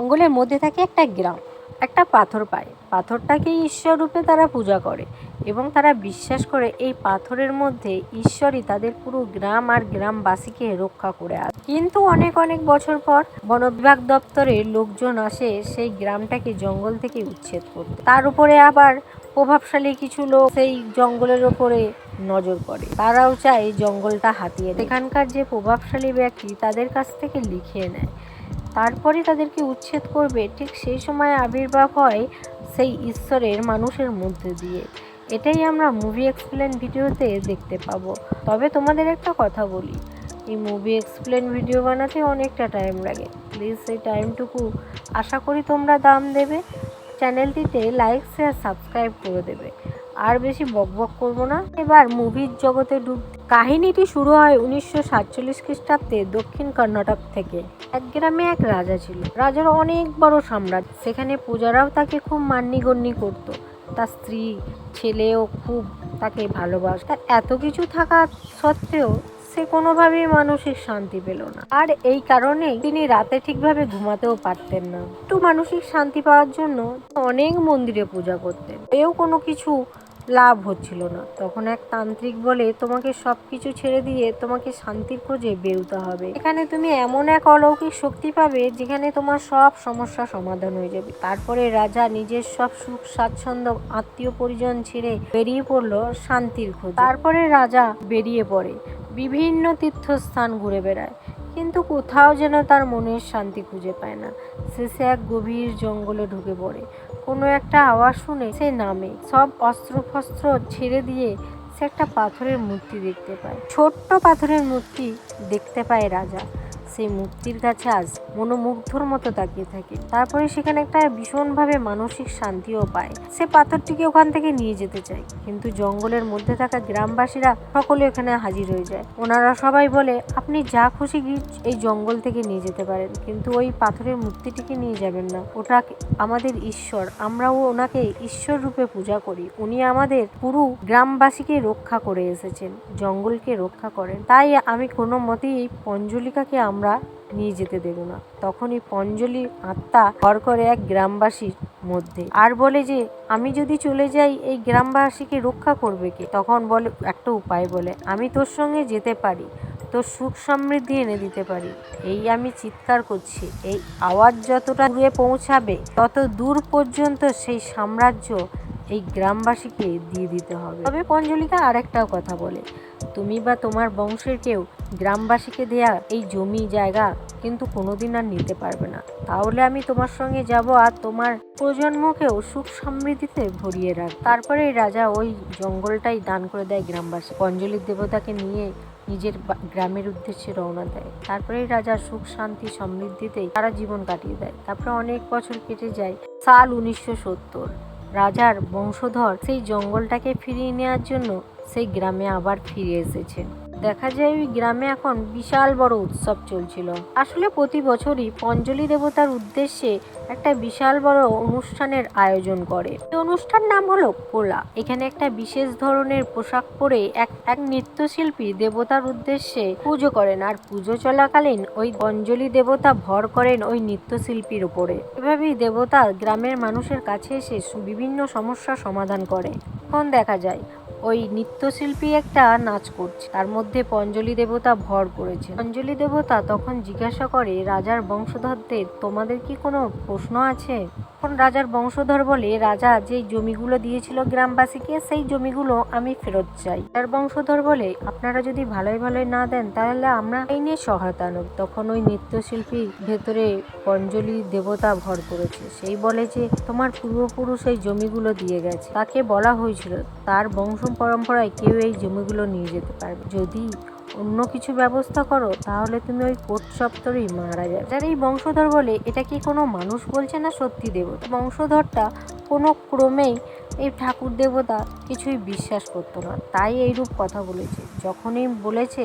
জঙ্গলের মধ্যে থাকে একটা গ্রাম। একটা পাথর পায়। পাথরটাকে ঈশ্বর রূপে তারা পূজা করে এবং তারা বিশ্বাস করে এই পাথরের মধ্যে ঈশ্বরই তাদের পুরো গ্রাম আর গ্রামবাসীকে রক্ষা করে আসে কিন্তু অনেক অনেক বছর পর বন বিভাগ দপ্তরের লোকজন আসে সেই গ্রামটাকে জঙ্গল থেকে উচ্ছেদ করতে। তার উপরে আবার প্রভাবশালী কিছু লোক সেই জঙ্গলের ওপরে নজর করে তারাও চায় জঙ্গলটা হাতিয়ে। এখানকার যে প্রভাবশালী ব্যক্তি তাদের কাছ থেকে লিখিয়ে নেয়। তারপরে তাদেরকে উচ্ছেদ করবে, ঠিক সেই সময় আবির্ভাব হয় সেই ঈশ্বরের মানুষের মধ্যে দিয়ে। এটাই আমরা মুভি এক্সপ্লেন ভিডিওতে দেখতে পাবো। তবে তোমাদের একটা কথা বলি, এই মুভি এক্সপ্লেন ভিডিও বানাতে অনেকটা টাইম লাগে। প্লিজ সেই টাইমটুকু আশা করি তোমরা দাম দেবে। চ্যানেলটিতে লাইক শেয়ার সাবস্ক্রাইব করে দেবে। আর বেশি বকবক করব না। এবার মুভির জগতে ডুব কাহিনীটি শুরু হয় উনিশশো সাতচল্লিশ খ্রিস্টাব্দে দক্ষিণ কর্ণাটক থেকে। এক গ্রামে এক রাজা ছিল। রাজার অনেক বড় সাম্রাজ্য সেখানে পূজারাও তাকে খুব মান্যগণ্য করত। তার স্ত্রী, ছেলেও খুব তাকে ভালোবাসত। তার এত কিছু থাকা সত্ত্বেও সে কোনোভাবেই মানসিক শান্তি পেল না। আর এই কারণে তিনি রাতে ঠিকভাবে ঘুমাতেও পারতেন না। একটু মানসিক শান্তি পাওয়ার জন্য অনেক মন্দিরে পূজা করতেন। এও কোনো কিছু লাভ হচ্ছিল না। তখন এক তান্ত্রিক বলে, তোমাকে সব কিছু ছেড়ে দিয়ে তোমাকে শান্তির খোঁজে বেরোতে হবে। এখানে তুমি এমন এক অলৌকিক শক্তি পাবে যেখানে তোমার সব সমস্যা সমাধান হয়ে যাবে। তারপরে রাজা নিজের সব সুখ, স্বাচ্ছন্দ্য, আত্মীয় পরিজন ছেড়ে বেরিয়ে পড়ল শান্তির খোঁজে। তারপরে রাজা বেরিয়ে পড়ে। বিভিন্ন তীর্থস্থান ঘুরে বেড়ায়। কিন্তু কোথাও যেন তার মনের শান্তি খুঁজে পায় না। সে সে এক গভীর জঙ্গলে ঢুকে পড়ে। কোনো একটা আওয়াজ শুনে সে নামে। সব অস্ত্র ফস্ত্র ছেড়ে দিয়ে সে একটা পাথরের মূর্তি দেখতে পায়। ছোট্ট পাথরের মূর্তি দেখতে পায় রাজা। সেই মূর্তির কাছে আজ মনোমুগ্ধর মতো তাকিয়ে থাকে। তারপরে সেখানে একটা ভীষণভাবে মানসিক শান্তিও পায়। সে পাথরটিকে ওখান থেকে নিয়ে যেতে চায়, কিন্তু জঙ্গলের মধ্যে থাকা গ্রামবাসীরা সকলে এখানে হাজির হয়ে যায়। ওনারা সবাই বলে, আপনি যা খুশি এই জঙ্গল থেকে নিয়ে যেতে পারেন, কিন্তু ওই পাথরের মূর্তিটিকে নিয়ে যাবেন না। ওটা আমাদের ঈশ্বর, আমরাও ওনাকে ঈশ্বর রূপে পূজা করি। উনি আমাদের পুরো গ্রামবাসীকে রক্ষা করে এসেছেন, জঙ্গলকে রক্ষা করেন। তাই আমি কোনো মতেই এই পঞ্জলিকাকে আমরা নিয়ে যেতে দেব না। তখনই পঞ্জলি আত্মা ঘর করে এক গ্রামবাসীর মধ্যে। আর বলে যে, আমি যদি চলে যাই, এই গ্রামবাসীকে রক্ষা করবে কে? তখন বলে, একটা উপায় বলে, আমি তোর সঙ্গে যেতে পারি, তোর সুখ সমৃদ্ধি এনে দিতে পারি। এই আমি চিৎকার করছি। এই আওয়াজ যতটা দূরে পৌঁছাবে, তত দূর পর্যন্ত সেই সাম্রাজ্য এই গ্রামবাসীকে দিয়ে দিতে হবে। তবে পঞ্জলিকা আরেকটাও কথা বলে তুমি বা তোমার বংশের কেউ গ্রামবাসীকে দেয়া এই জমি, জায়গা কিন্তু কোনোদিন আর নিতে পারবে না। তাহলে আমি তোমার সঙ্গে যাব আর তোমার প্রজন্মকেও সুখ সমৃদ্ধিতে ভরিয়ে রাখ। তারপরে রাজা ওই জঙ্গলটাই দান করে দেয় গ্রামবাসী পঞ্জলির দেবতাকে নিয়ে নিজের গ্রামের উদ্দেশ্যে রওনা দেয়। তারপরেই রাজা সুখ, শান্তি সমৃদ্ধিতে তারা জীবন কাটিয়ে দেয়। তারপরে অনেক বছর কেটে যায় সাল উনিশশো সত্তর। রাজার বংশধর সেই জঙ্গলটাকে ফিরিয়ে নেওয়ার জন্য সেই গ্রামে আবার ফিরে এসেছে। দেখা যায় ওই গ্রামে এখন বিশাল বড় উৎসব চলছিল। আসলে প্রতি বছরই পঞ্জলি দেবতার উদ্দেশ্যে একটা বিশাল বড় অনুষ্ঠানের আয়োজন করে। অনুষ্ঠান নাম হলো কোলা এখানে একটা বিশেষ ধরনের পোশাক পরে এক এক নৃত্যশিল্পী দেবতার উদ্দেশ্যে পুজো করেন আর পুজো চলাকালীন ওই অঞ্জলি দেবতা ভর করেন ওই নৃত্যশিল্পীর উপরে। এভাবেই দেবতা গ্রামের মানুষের কাছে এসে বিভিন্ন সমস্যার সমাধান করে। এখন দেখা যায় ওই নৃত্যশিল্পী একটা নাচ করছে। তার মধ্যে পঞ্জলি দেবতা ভর করেছে পঞ্জলি দেবতা তখন জিজ্ঞাসা করে, রাজার বংশধরদের তোমাদের কি কোনো প্রশ্ন আছে? তখন রাজার বংশধর বলে রাজা যেই জমিগুলো দিয়েছিল গ্রামবাসীকে, সেই জমিগুলো আমি ফেরত চাই। তার বংশধর বলে, আপনারা যদি ভালোই ভালোই না দেন, তাহলে আমরা এই নিয়ে সহায়তা নেব তখন ওই নৃত্যশিল্পী ভেতরে পঞ্জলি দেবতা ভর করেছে। সেই বলে যে, তোমার পূর্বপুরুষ এই জমিগুলো দিয়ে গেছে। তাকে বলা হয়েছিল, তার বংশ পরম্পরায় কেউ এই জমিগুলো নিয়ে যেতে পারবে। যদি অন্য কিছু ব্যবস্থা করো, তাহলে তুমি ওই কোট সপ্তরেই মারা যাবে। যার এই বংশধর বলে, এটা কি কোনো মানুষ বলছে না সত্যি দেবতা? বংশধরটা কোনো ক্রমেই এই ঠাকুর দেবতা কিছুই বিশ্বাস করতো না। তাই এইরূপ কথা বলেছে। যখনই বলেছে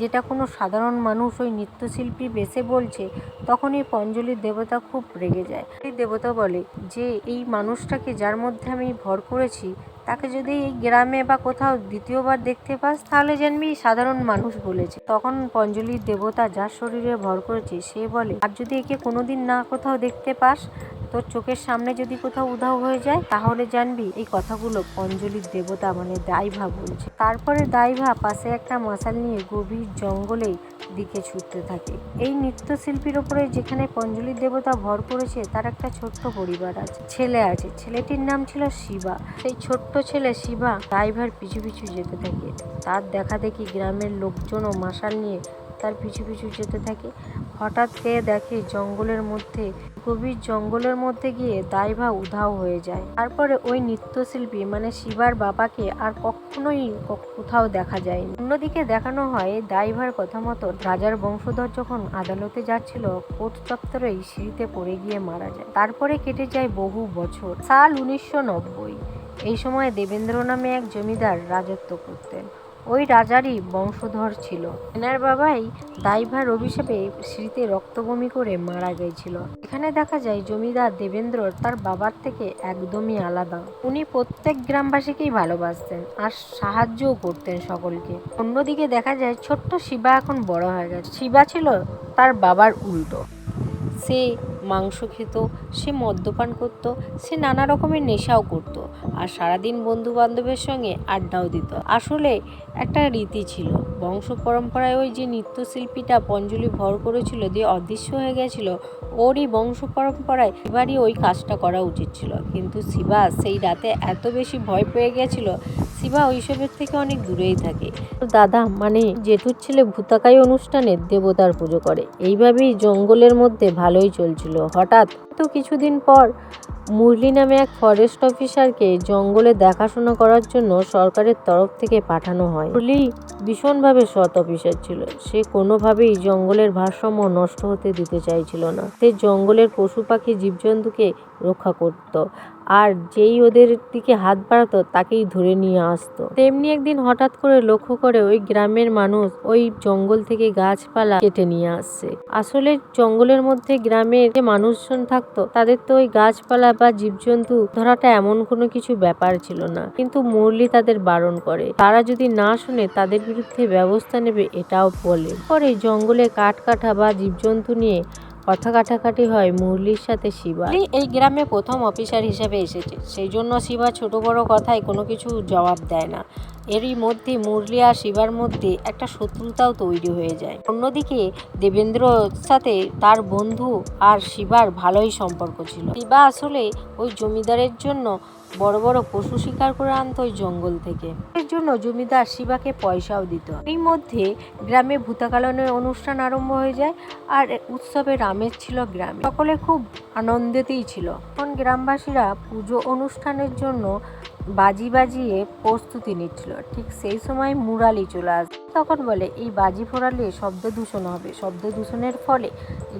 যেটা কোনো সাধারণ মানুষ ওই নৃত্যশিল্পী বেসে বলছে, তখনই পঞ্জলির দেবতা খুব রেগে যায়। এই দেবতা বলে, যে এই মানুষটাকে যার মধ্যে আমি ভর করেছি, তাকে যদি এই গ্রামে বা কোথাও দ্বিতীয়বার দেখতে পাস, তাহলে জানবি সাধারণ মানুষ বলেছে। তখন পঞ্জলির দেবতা যার শরীরে ভর করেছে, সে বলে, আর যদি একে কোনোদিন না কোথাও দেখতে পাস তোর চোখের সামনে যদি কোথাও উধাও হয়ে যায়, তাহলে জানবি এই কথাগুলো পঞ্জলির দেবতা মানে দাইভা বলছে। তারপরে দাইভা পাশে একটা মশাল নিয়ে গভীর জঙ্গলে দিকে ছুটতে থাকে। এই নৃত্যশিল্পীর ওপরে যেখানে পঞ্জলির দেবতা ভর করেছে, তার একটা ছোট্ট পরিবার আছে, ছেলে আছে। ছেলেটির নাম ছিল শিবা। সেই ছোট্ট ছেলে শিবা ড্রাইভার পিছু পিছু যেতে থাকে। তার দেখা দেখি গ্রামের লোকজনও মশাল নিয়ে তার পিছু পিছু যেতে থাকে। হঠাৎ পেয়ে দেখে জঙ্গলের মধ্যে গভীর জঙ্গলের মধ্যে গিয়ে দাইভা উধাও হয়ে যায়। তারপরে ওই নৃত্যশিল্পী মানে শিবার বাবাকে আর কখনোই কোথাও দেখা যায়নি। অন্যদিকে দেখানো হয় দাইভার কথা মতো রাজার বংশধর যখন আদালতে যাচ্ছিল, কোর্ট চত্বরেই সিঁড়িতে পড়ে গিয়ে মারা যায়। তারপরে কেটে যায় বহু বছর। সাল উনিশশো নব্বই। এই সময় দেবেন্দ্র নামে এক জমিদার রাজত্ব করতেন। ওই রাজারই বংশধর ছিল। এনার বাবাই দাইভার অভিশাপে স্মৃতি রক্তবমি করে মারা গিয়েছিল। এখানে দেখা যায় জমিদার দেবেন্দ্র তার বাবার থেকে একদমই আলাদা। উনি প্রত্যেক গ্রামবাসীকেই ভালোবাসতেন আর সাহায্যও করতেন সকলকে। অন্যদিকে দেখা যায় ছোট্ট শিবা এখন বড় হয়ে গেছে। শিবা ছিল তার বাবার উল্টো। সে মাংস খেত, সে মদ্যপান করত, সে নানা রকমের নেশাও করত আর সারাদিন বন্ধু বান্ধবের সঙ্গে আড্ডাও দিত। আসলে একটা রীতি ছিল। বংশ পরম্পরায় ওই যে নৃত্যশিল্পীটা পঞ্জলি ভর করেছিল দিয়ে অদৃশ্য হয়ে গেছিল, ওরই বংশ পরম্পরায় এবারই ওই কাজটা করা উচিত ছিল। কিন্তু শিবা সেই রাতে এত বেশি ভয় পেয়ে গেছিল, শিবা ওইসবের থেকে অনেক দূরেই থাকে। দাদা মানে জেঠুর ছেলে ভূতাকাই অনুষ্ঠানে দেবতার পুজো করে, এইভাবেই জঙ্গলের মধ্যে ভালোই চলছিল। হঠাৎ তো কিছুদিন পর মুরলি নামে এক ফরেস্ট অফিসারকে জঙ্গলে দেখাশোনা করার জন্য সরকারের তরফ থেকে পাঠানো হয়। মুরলি ভীষণভাবে সৎ অফিসার ছিল। সে কোনোভাবেই জঙ্গলের ভারসাম্য নষ্ট হতে দিতে চাইছিল না। সে জঙ্গলের পশু পাখি, জীবজন্তুকে রক্ষা করত। আর যেই ওদের দিকে হাত বাড়াতো, তাকেই ধরে নিয়ে আসতো। তেমনি একদিন হঠাৎ করে লক্ষ্য করে ওই গ্রামের মানুষ ওই জঙ্গল থেকে গাছপালা কেটে নিয়ে আসছে। আসলে জঙ্গলের মধ্যে গ্রামের যে মানুষজন থাকতো, তাদের তো ওই গাছপালা বা জীবজন্তু ধরাটা এমন কোনো কিছু ব্যাপার ছিল না। কিন্তু মুরলি তাদের বারণ করে। তারা যদি না শুনে, তাদের বিরুদ্ধে ব্যবস্থা নেবে, এটাও বলে। পরে জঙ্গলে কাঠ কাটা বা জীবজন্তু নিয়ে কথা কাটাকাটি হয় মুরলির সাথে শিবা। এই গ্রামে প্রথম অফিসার হিসেবে এসেছে সেই জন্য শিবা ছোট বড় কথায় কোনো কিছু জবাব দেয় না। এরই মধ্যে মুরলি আর শিবার মধ্যে একটা শত্রুতাও তৈরি হয়ে যায়। অন্যদিকে দেবেন্দ্রর সাথে তার বন্ধু আর শিবার ভালোই সম্পর্ক ছিল। শিবা আসলে ওই জমিদারের জন্য বড় বড় পশু শিকার করে আনত ওই জঙ্গল থেকে। এর জন্য জমিদার শিবাকে পয়সাও দিত। এই মধ্যে গ্রামে ভূতাকালনের অনুষ্ঠান আরম্ভ হয়ে যায় আর উৎসবে রামের ছিল গ্রামে। সকলে খুব আনন্দেতেই ছিল। তখন গ্রামবাসীরা পুজো অনুষ্ঠানের জন্য বাজি বাজিয়ে প্রস্তুতি নিচ্ছিল। ঠিক সেই সময় মুরালি চলে আসে তখন বলে এই বাজি ফোড়ালে শব্দ দূষণ হবে। শব্দ দূষণের ফলে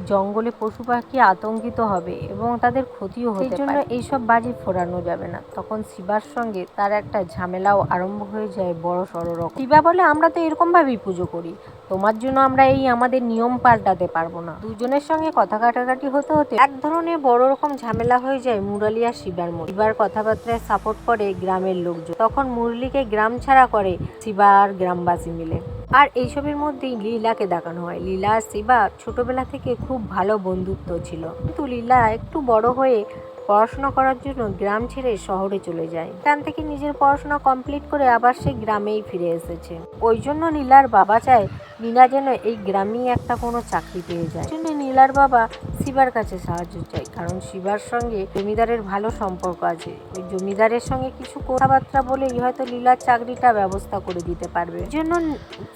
জঙ্গলে পশু পাখি আতঙ্কিত হবে এবং তাদের ক্ষতিও হতে পারে। জন্য এইসব বাজি ফোড়ানো যাবে না। তখন শিবার সঙ্গে তার একটা ঝামেলাও আরম্ভ হয়ে যায় বড় সড়ো রকম। শিবা বলে আমরা তো এরকম ভাবেই পুজো করি। তোমার জন্য আমরা এই আমাদের নিয়ম পাল্টাতে পারব না। দুজনের সঙ্গে কথা কাটাকাটি হতে হতে এক ধরনের বড় রকম ঝামেলা হয়ে যায় মুরালি আর শিবার মধ্যে। শিবার কথাবার্তায় সাপোর্ট করে গ্রামের লোকজন। তখন মুরলিকে গ্রাম ছাড়া করে শিবা আর গ্রামবাসী মিলে। আর এইসবের মধ্যেই লীলাকে দেখানো হয়। লীলা আর শিবা ছোটবেলা থেকে খুব ভালো বন্ধুত্ব ছিল। কিন্তু লীলা একটু বড় হয়ে পড়াশোনা করার জন্য গ্রাম ছেড়ে শহরে চলে যায়। গ্রাম থেকে নিজের পড়াশোনা কমপ্লিট করে আবার সে গ্রামেই ফিরে এসেছে। ওই জন্য নীলার বাবা চায় নীলা যেন এই গ্রামেই একটা কোনো চাকরি পেয়ে যায়। জন্য নীলার বাবা শিবার কাছে সাহায্য চাই। কারণ শিবার সঙ্গে জমিদারের ভালো সম্পর্ক আছে। ওই জমিদারের সঙ্গে কিছু কথাবার্তা বলেই হয়তো লীলার চাকরিটা ব্যবস্থা করে দিতে পারবে। জন্য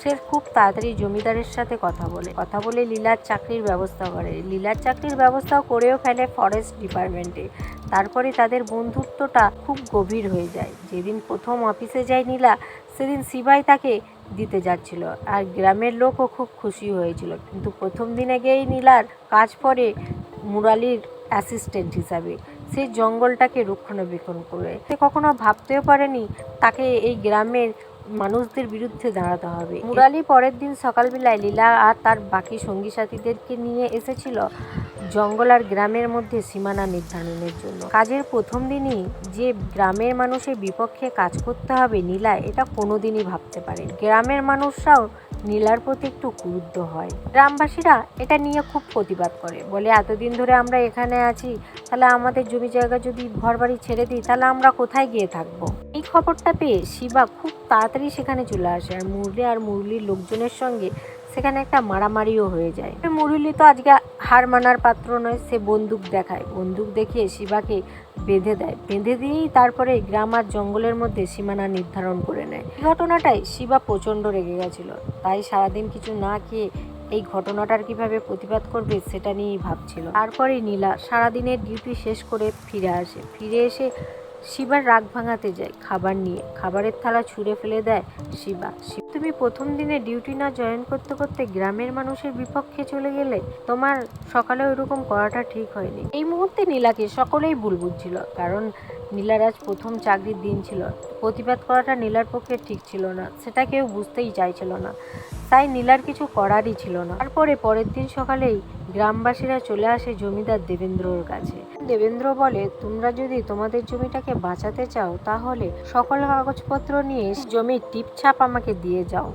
সে খুব তাড়াতাড়ি জমিদারের সাথে কথা বলে। কথা বলে লীলার চাকরির ব্যবস্থা করে। লীলার চাকরির ব্যবস্থাও করেও ফেলে ফরেস্ট ডিপার্টমেন্টে তারপরে তাদের বন্ধুত্বটা খুব গভীর হয়ে যায়। যেদিন প্রথম অফিসে যায় নীলা, সেদিন সিবাই তাকে দিতে যাচ্ছিল। আর গ্রামের লোকও খুব খুশি হয়েছিল। কিন্তু প্রথম দিনে গিয়েই নীলার কাজ পরে মুরালির অ্যাসিস্ট্যান্ট হিসাবে। সেই জঙ্গলটাকে রক্ষণাবেক্ষণ করে। সে কখনো ভাবতেও পারেনি তাকে এই গ্রামের মানুষদের বিরুদ্ধে দাঁড়াতে হবে। মুরালি পরের দিন সকালবেলায় লীলা আর তার বাকি সঙ্গী সাথীদেরকে নিয়ে এসেছিল জঙ্গল আর গ্রামের মধ্যে সীমানা নির্ধারণের জন্য। কাজের প্রথম দিনই যে গ্রামের মানুষের বিপক্ষে কাজ করতে হবে নীলা এটা কোনোদিনই ভাবতে পারে গ্রামের মানুষরাও নীলার প্রতি একটু ক্রুদ্ধ হয়। গ্রামবাসীরা এটা নিয়ে খুব প্রতিবাদ করে। বলে, এতদিন ধরে আমরা এখানে আছি, তাহলে আমাদের জমি জায়গা যদি ঘরবাড়ি ছেড়ে দিই, তাহলে আমরা কোথায় গিয়ে থাকব? এই খবরটা পেয়ে শিবা খুব তাড়াতাড়ি সেখানে চলে আসে। আর মুরলি আর মুরলির লোকজনের সঙ্গে সেখানে একটা মারামারিও হয়ে যায়। মুরুলি তো আজকে হার মানার পাত্র নয়, সে বন্দুক দেখায়। বন্দুক দেখিয়ে শিবাকে বেঁধে দেয়। বেঁধে দিয়েই তারপরে গ্রাম আর জঙ্গলের মধ্যে সীমানা নির্ধারণ করে নেয়। এই ঘটনাটাই শিবা প্রচণ্ড রেগে গেছিল। তাই সারাদিন কিছু না খেয়ে এই ঘটনাটার কীভাবে প্রতিবাদ করবে সেটা নিয়েই ভাবছিল। তারপরে নীলা সারাদিনের ডিউটি শেষ করে ফিরে আসে। ফিরে এসে শিবার রাগ ভাঙাতে যায়, খাবার নিয়ে। খাবারের থালা ছুঁড়ে ফেলে দেয় শিবা। তুমি প্রথম দিনে ডিউটি না জয়েন করতে করতে গ্রামের মানুষের বিপক্ষে চলে গেলে তোমার সকালে ওইরকম করাটা ঠিক হয়নি। এই মুহূর্তে নীলাকে সকলেই ভুল বুঝছিল, কারণ নীলার আজ প্রথম চাকরির দিন ছিল। প্রতিবাদ করাটা নীলার পক্ষে ঠিক ছিল না, সেটা কেউ বুঝতেই চাইছিল না। তাই নীলার কিছু করারই ছিল না। তারপরে পরের দিন সকালেই গ্রামবাসীরা চলে আসে জমিদার দেবেন্দ্রর কাছে। দেবেন্দ্র বলে, তোমরা যদি তোমাদের জমিটাকে বাঁচাতে চাও, তাহলে সকল কাগজপত্র নিয়ে জমির টিপছাপ আমাকে দিয়ে যাও।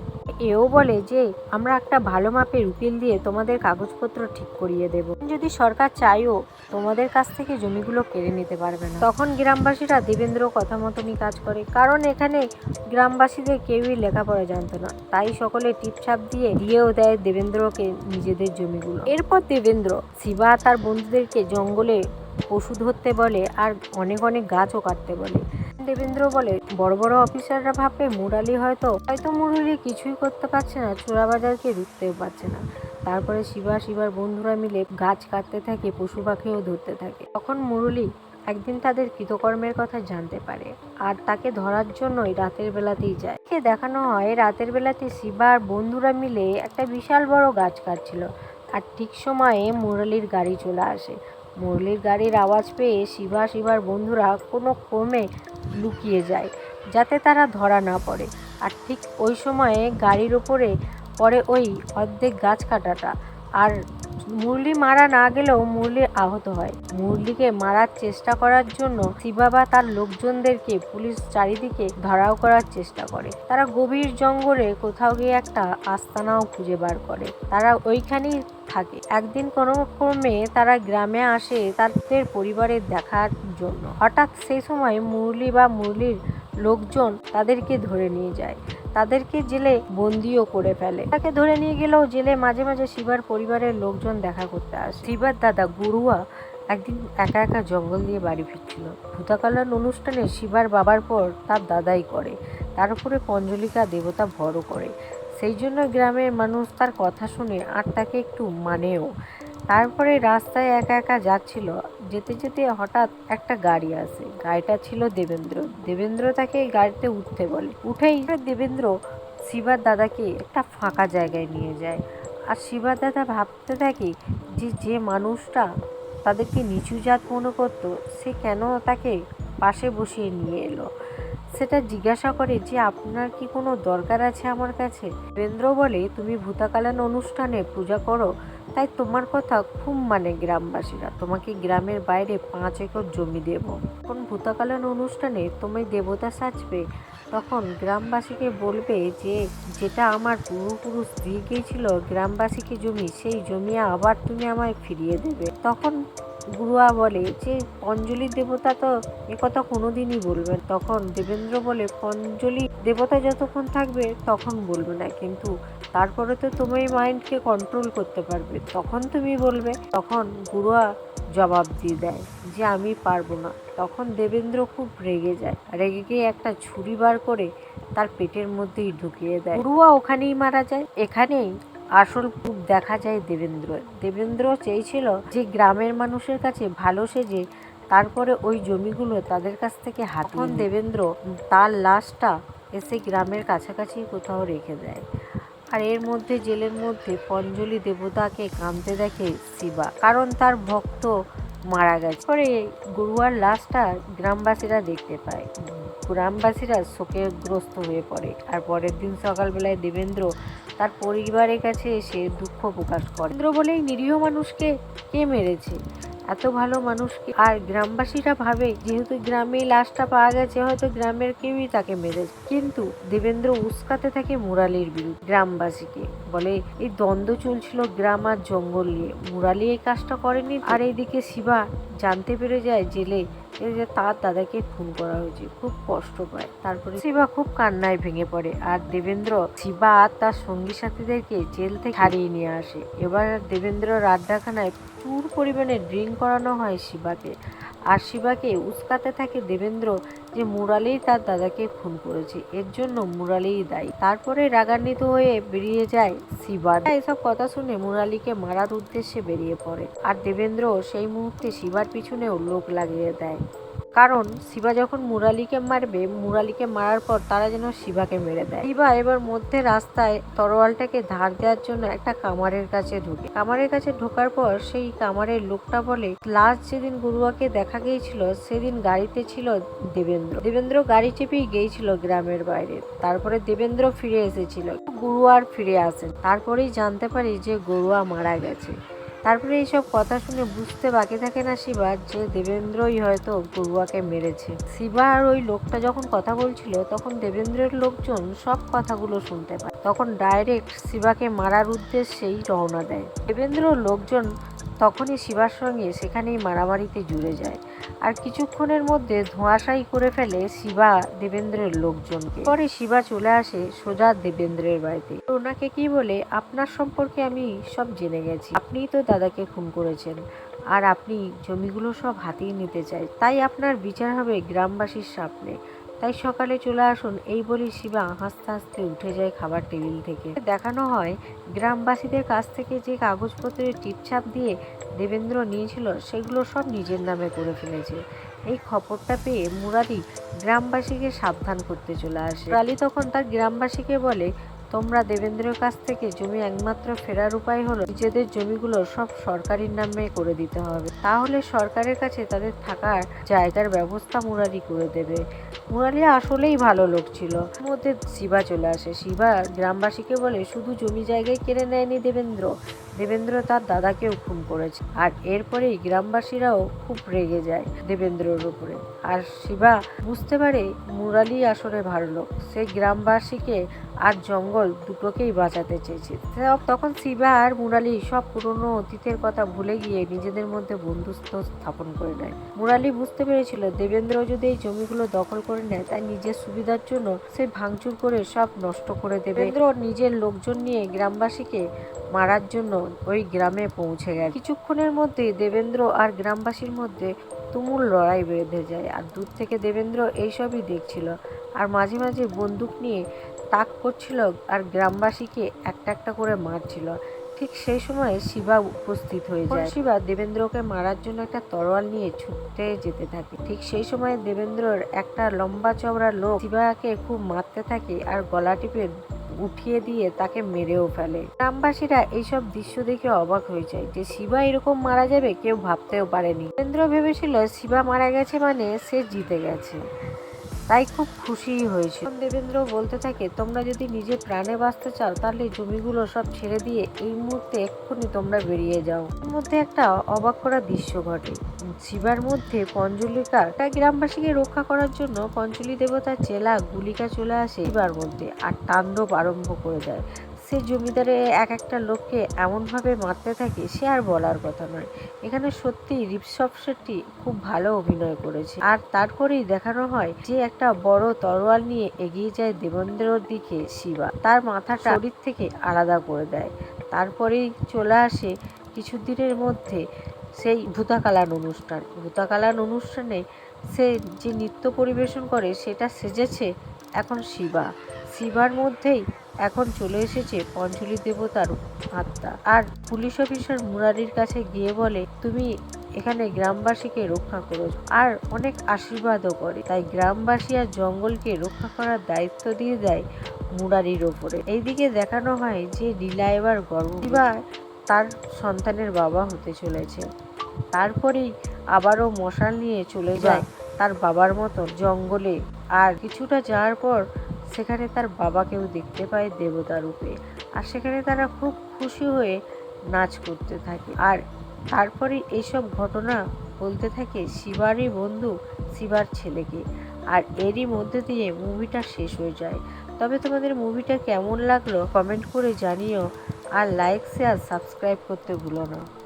এও বলে যে, আমরা একটা ভালো মাপের উকিল দিয়ে তোমাদের কাগজপত্র ঠিক করিয়ে দেব। যদি সরকার চাইও তোমাদের কাছ থেকে জমিগুলো কেড়ে নিতে পারবে না। তখন গ্রামবাসীরা দেবেন্দ্র কথা মতনই কাজ করে, কারণ এখানে গ্রামবাসীদের কেউই লেখাপড়া জানতো না। তাই সকলে টিপছাপ দিয়ে দিয়েও দেয় দেবেন্দ্রকে নিজেদের জমিগুলো। এরপর দেবেন্দ্র শিবা তার বন্ধুদেরকে জঙ্গলে পশু ধরতে বলে আর অনেক অনেক গাছও কাটতে বলে। দেবেন্দ্র বলে, বড় বড় অফিসাররা ভাববে মুরালি হয়তো হয়তো মুরালি কিছুই করতে পারছে না, চোরাবাজারকে রুখতেও পারছে না। তারপরে শিবা, শিবার বন্ধুরা মিলে গাছ কাটতে থাকে, পশু পাখিও ধরতে থাকে। তখন মুরলি একদিন তাদের কৃতকর্মের কথা জানতে পারে, আর তাকে ধরার জন্যই রাতের বেলাতেই যায়। কে দেখানো হয়, রাতের বেলাতে শিবা আর বন্ধুরা মিলে একটা বিশাল বড় গাছ কাটছিল, আর ঠিক সময়ে মুরলির গাড়ি চলে আসে। মুরলির গাড়ির আওয়াজ পেয়ে শিবা, শিবার বন্ধুরা কোনো ক্রমে লুকিয়ে যায়, যাতে তারা ধরা না পড়ে। আর ঠিক ওই সময়ে গাড়ির ওপরে পড়ে ওই অর্ধেক গাছ কাটাটা। আর মুরলি মারা না গেলেও মুরলি আহত হয়। মুরলিকে মারার চেষ্টা করার জন্য শিবাবা তার লোকজনদেরকে পুলিশ চারিদিকে ধরাও করার চেষ্টা করে। তারা গভীর জঙ্গলে কোথাও গিয়ে একটা আস্তানাও খুঁজে বার করে। তারা ওইখানেই থাকে। একদিন কোনো ক্রমে তারা গ্রামে আসে তাদের পরিবারের দেখার জন্য। হঠাৎ সেই সময় মুরলি বা মুরলির লোকজন তাদেরকে ধরে নিয়ে যায়। তাদেরকে জেলে বন্দিও করে ফেলে। তাকে ধরে নিয়ে গেলেও জেলে মাঝে মাঝে শিবার পরিবারের লোকজন দেখা করতে আসে। শিবার দাদা গুরুয়া একদিন একা একা জঙ্গল দিয়ে বাড়ি ফিরছিল। ভূতাকালান অনুষ্ঠানে শিবার বাবার পর তার দাদাই করে, তার উপরে পঞ্জলিকা দেবতা ভরও করে। সেই জন্য গ্রামের মানুষ তার কথা শুনে আর তাকে একটু মানেও তারপরে রাস্তায় একা একা যাচ্ছিল। যেতে যেতে হঠাৎ একটা গাড়ি আসে। গাড়িটা ছিল দেবেন্দ্র। দেবেন্দ্র তাকে এই গাড়িতে উঠতে বলে। উঠেই দেবেন্দ্র শিবার দাদাকে একটা ফাঁকা জায়গায় নিয়ে যায়। আর শিবার দাদা ভাবতে থাকে যে যে মানুষটা তাদেরকে নিচু জাত মনে করতো, সে কেন তাকে পাশে বসিয়ে নিয়ে এলো? সেটা জিজ্ঞাসা করে যে আপনার কি কোনো দরকার আছে আমার কাছে? দেবেন্দ্র বলে, তুমি ভূতাকালান অনুষ্ঠানে পূজা করো, তাই তোমার কথা খুব মানে গ্রামবাসীরা। তোমাকে গ্রামের বাইরে পাঁচ একর জমি দেব। যখন ভূতাকালীন অনুষ্ঠানে তুমি দেবতা সাজবে, তখন গ্রামবাসীকে বলবে যে, যেটা আমার পূর্বপুরুষ দিয়ে গিয়েছিল, গ্রামবাসীকে জমি, সেই জমি আবার তুমি আমায় ফিরিয়ে দেবে। তখন গুরুয়া বলে যে, পঞ্জলি দেবতা তো একথা কোনোদিনই বলবেন তখন দেবেন্দ্র বলে, পঞ্জলি দেবতা যতক্ষণ থাকবে তখন বলবে না, কিন্তু তারপরে তো তুমি মাইন্ডকে কন্ট্রোল করতে পারবে। তখন তুমি বলবে। তখন গুরুয়া জবাব দিয়ে দেয় যে, আমি পারব না। তখন দেবেন্দ্র খুব রেগে যায়। রেগে গিয়ে একটা ছুরি বার করে তার পেটের মধ্যেই ঢুকিয়ে দেয়। গুরুয়া ওখানেই মারা যায়। এখানেই আসল রূপ দেখা যায় দেবেন্দ্র। দেবেন্দ্র চেয়েছিল যে গ্রামের মানুষের কাছে ভালো সেজে তারপরে ওই জমিগুলো তাদের কাছ থেকে হাতন দেবেন্দ্র তার লাশটা এসে গ্রামের কাছাকাছি কোথাও রেখে দেয়। আর এর মধ্যে জেলের মধ্যে পঞ্জলি দেবতাকে কাঁদতে দেখে শিবা কারণ তার ভক্ত মারা গেছে। পরে গরুয়ার লাশটা গ্রামবাসীরা দেখতে পায়। গ্রামবাসীরা শোকগ্রস্ত হয়ে পড়ে। আর পরের দিন সকালবেলায় দেবেন্দ্র তার পরিবারের কাছে এসে দুঃখ প্রকাশ করে। দেবেন্দ্র বলেই নিরীহ মানুষকে কে মেরেছে? এত ভালো মানুষকে আর গ্রামবাসীরা ভাবে, যেহেতু গ্রামে লাশটা পাওয়া গেছে, হয়তো গ্রামের কেউই তাকে মেরেছে। কিন্তু দেবেন্দ্র উস্কাতে থাকে মুরালির বিরুদ্ধে। গ্রামবাসীকে বলে, এই দ্বন্দ্ব চলছিল গ্রাম আর জঙ্গল নিয়ে। মুরালি এই কাজটা করেনি আর এইদিকে শিবা জানতে পেরে যায় জেলে এই যে তার দাদাকে খুন করা হয়েছে, খুব কষ্ট পায়। তারপরে শিবা খুব কান্নায় ভেঙে পড়ে আর দেবেন্দ্র, শিবা আর তার সঙ্গী সাথীদেরকে জেল থেকে হারিয়ে নিয়ে আসে। এবার দেবেন্দ্র রাড্ডাখানায় প্রচুর পরিমাণে ড্রিঙ্ক করানো হয় শিবাকে। আর শিবাকে উস্কাতে থাকে দেবেন্দ্র যে মুরালেই তার দাদাকে খুন করেছে, এর জন্য মুরালেই দায়ী। তারপরে রাগান্বিত হয়ে বেরিয়ে যায় শিবা। এসব কথা শুনে মুরালিকে মারার উদ্দেশ্যে বেরিয়ে পড়ে। আর দেবেন্দ্র সেই মুহূর্তে শিবার পিছনেও লোক লাগিয়ে দেয়। কারণ শিবা যখন মুরালিকে মারবে, মুরালিকে মারার পর তারা যেন শিবাকে মেরে দেয়। শিবা এবার মধ্যে রাস্তায় তরোয়ালটাকে ধার দেওয়ার জন্য একটা কামারের কাছে ঢুকে। কামারের কাছে ঢোকার পর সেই কামারের লোকটা বলে লাস্ট যেদিন গুরুয়াকে দেখা গিয়েছিল, সেদিন গাড়িতে ছিল দেবেন্দ্র। দেবেন্দ্র গাড়ি চেপেই গিয়েছিল গ্রামের বাইরে। তারপরে দেবেন্দ্র ফিরে এসেছিল। গুরুয়ার ফিরে আসেন। তারপরেই জানতে পারি যে গরুয়া মারা গেছে। তারপরে এইসব কথা শুনে বুঝতে বাকি থাকে না শিবা যে দেবেন্দ্রই হয়তো গরুয়াকে মেরেছে। শিবা আর ওই লোকটা যখন কথা বলছিল, তখন দেবেন্দ্রের লোকজন সব কথাগুলো শুনতে পায়। তখন ডাইরেক্ট শিবাকে মারার উদ্দেশ্যেই রওনা দেয়। দেবেন্দ্র লোকজন তখনই শিবার সঙ্গে সেখানেই মারামারিতে জুড়ে যায়। আর কিছুক্ষণের মধ্যে ধোঁয়াশাই করে ফেলে শিবা দেবেন্দ্রের লোকজনকে। পরে শিবা চলে আসে সোজা দেবেন্দ্রের বাড়িতে। ওনাকে কি বলে, আপনার সম্পর্কে আমি সব জেনে গেছি। আপনিই তো দাদাকে খুন করেছেন। আর আপনি জমিগুলো সব হাতিয়ে নিতে চাই। তাই আপনার বিচার হবে গ্রামবাসীর সামনে তাই সকালে চলে আসুন। এই বলি শিবা হাসতে হাসতে উঠে যায় খাবার টেবিল থেকে। দেখানো হয়, গ্রামবাসীদের কাছ থেকে যে কাগজপত্রের টিপছাপ দিয়ে দেবেন্দ্র নিয়েছিল, সেগুলো সব নিজের নামে করে ফেলেছে। এই খবরটা পেয়ে মুরাদি গ্রামবাসীকে সাবধান করতে চলে আসে। মুরালি তখন তার গ্রামবাসীকে বলে তোমরা দেবেন্দ্রের কাছ থেকে জমি একমাত্র ফেরার উপায় হলো নিজেদের জমিগুলো সব সরকারির নামে করে দিতে হবে। তাহলে সরকারের কাছে তাদের থাকার জায়গার ব্যবস্থা মুরারি করে দেবে। মুরালি আসলেই ভালো লোক ছিল। মধ্যে শিবা চলে আসে। শিবা গ্রামবাসীকে বলে, শুধু জমি জায়গায় কেড়ে নেয়নি দেবেন্দ্র। দেবেন্দ্র তার দাদাকেও খুন করেছে। আর এরপরেই গ্রামবাসীরাও খুব রেগে যায় দেবেন্দ্রর উপরে। আর শিবা বুঝতে পারে মুরালি আসলে ভালো লোক সে গ্রামবাসীকে আর জঙ্গল দুটোকেই বাঁচাতে চেয়েছে। তখন শিবা আর মুরালি সব পুরনো অতীতের কথা ভুলে গিয়ে নিজেদের মধ্যে বন্ধুত্ব স্থাপন করে নেয়। মুরালি বুঝতে পেরেছিল দেবেন্দ্র যদি এই জমিগুলো দখল করে নেয়, তাই নিজের সুবিধার জন্য সে ভাঙচুর করে সব নষ্ট করে দেবে। দেবেন্দ্র নিজের লোকজন নিয়ে গ্রামবাসীকে মারার জন্য ওই গ্রামে পৌঁছে গেছে কিছুক্ষণের মধ্যেই দেবেন্দ্র আর গ্রামবাসীর মধ্যে তুমুল লড়াই বেঁধে যায়। আর দূর থেকে দেবেন্দ্র এইসবই দেখছিল। আর মাঝে মাঝে বন্দুক নিয়ে তাক করছিল আর গ্রামবাসীকে একটা একটা করে মারছিল। ঠিক সেই সময় শিবা উপস্থিত হয়ে যায়। শিবা দেবেন্দ্রকে মারার জন্য একটা তরোয়াল নিয়ে ছুটতে যেতে থাকে। ঠিক সেই সময় দেবেন্দ্রর একটা লম্বা চওড়া লোক শিবাকে খুব মারতে থাকে আর গলা টিপে উঠিয়ে দিয়ে তাকে মেরেও ফেলে। গ্রামবাসীরা এইসব দৃশ্য দেখে অবাক হয়ে যায় যে শিবা এরকম মারা যাবে কেউ ভাবতেও পারেনি। কেন্দ্র ভেবেছিল শিবা মারা গেছে মানে সে জিতে গেছে। তাই খুব খুশি হয়েছে। দেবেন্দ্র বলতে থাকে, তোমরা যদি নিজে প্রাণে বাঁচতে চাও, তাহলে জমিগুলো সব ছেড়ে দিয়ে এই মুহূর্তে এক্ষুনি তোমরা বেরিয়ে যাও। এর মধ্যে একটা অবাক করা দৃশ্য ঘটে। শিবার মধ্যে পঞ্জলিকার একটা গ্রামবাসীকে রক্ষা করার জন্য পঞ্চলি দেবতার চেলা গুলিকা চলে আসে শিবার মধ্যে, আর তাণ্ডব আরম্ভ করে দেয়। সে জমিদারে এক একটা লোককে এমনভাবে মারতে থাকে, সে আর বলার কথা নয়। এখানে সত্যি রিপসপ শেট্টি খুব ভালো অভিনয় করেছে। আর তারপরেই দেখানো হয় যে একটা বড় তরোয়াল নিয়ে এগিয়ে যায় দেবেন্দ্রর দিকে শিবা। তার মাথাটা শরীর থেকে আলাদা করে দেয়। তারপরেই চলে আসে কিছুদিনের মধ্যে সেই ভূতাকালান অনুষ্ঠান। ভূতাকালান অনুষ্ঠানে সে যে নৃত্য পরিবেশন করে, সেটা সেজেছে এখন শিবা। শিবার মধ্যেই এখন চলে এসেছে পঞ্চলি দেবতার আত্মা। আর পুলিশ অফিসার মুরারির কাছে গিয়ে বলে, তুমি এখানে গ্রামবাসীকে রক্ষা করো। আর অনেক আশীর্বাদও করে। তাই গ্রামবাসী আর জঙ্গলকে রক্ষা করার দায়িত্ব দিয়ে দেয় মুরারির ওপরে। এইদিকে দেখানো হয় যে লীলা এবার গর্ব তার সন্তানের বাবা হতে চলেছে। তারপরেই আবারও মশাল নিয়ে চলে যায় তার বাবার মতো জঙ্গলে। আর কিছুটা যাওয়ার পর সেখানে তার বাবাকেও দেখতে পায় দেবতা রূপে। আর সেখানে তারা খুব খুশি হয়ে নাচ করতে থাকে। আর তারপরে এইসব ঘটনা বলতে থাকে শিবারই বন্ধু শিবার ছেলেকে। আর এরই মধ্যে দিয়ে মুভিটা শেষ হয়ে যায়। তবে তোমাদের মুভিটা কেমন লাগল কমেন্ট করে জানিও। আর লাইক শেয়ার সাবস্ক্রাইব করতে ভুলো না।